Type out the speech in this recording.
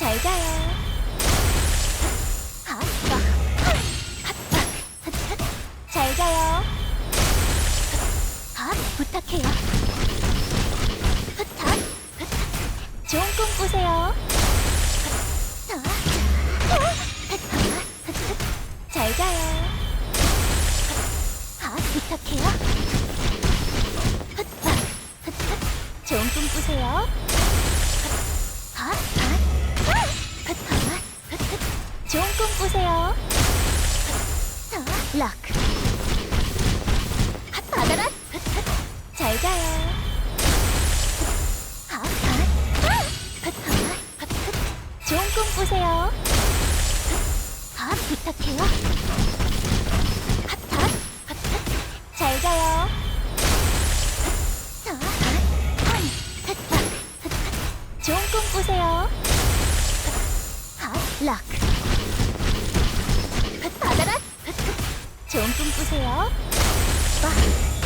잘 가요. 잘 가요. 하, 부탁해요. 좋은 꿈 꾸세요. 잘 가요. 하, 부탁해요. 좋은 꿈 꾸세요. 좋은 꿈 꾸세요. 하, 락. 하, 받아라. 잘 가요. 하, 하, 하, 좋은 꿈 꾸세요. 하, 부탁해요. 하, 하, 하, 잘 가요. 좋은 꿈 꾸세요. 하, 락. 좋은 꿈 꾸세요. 빠,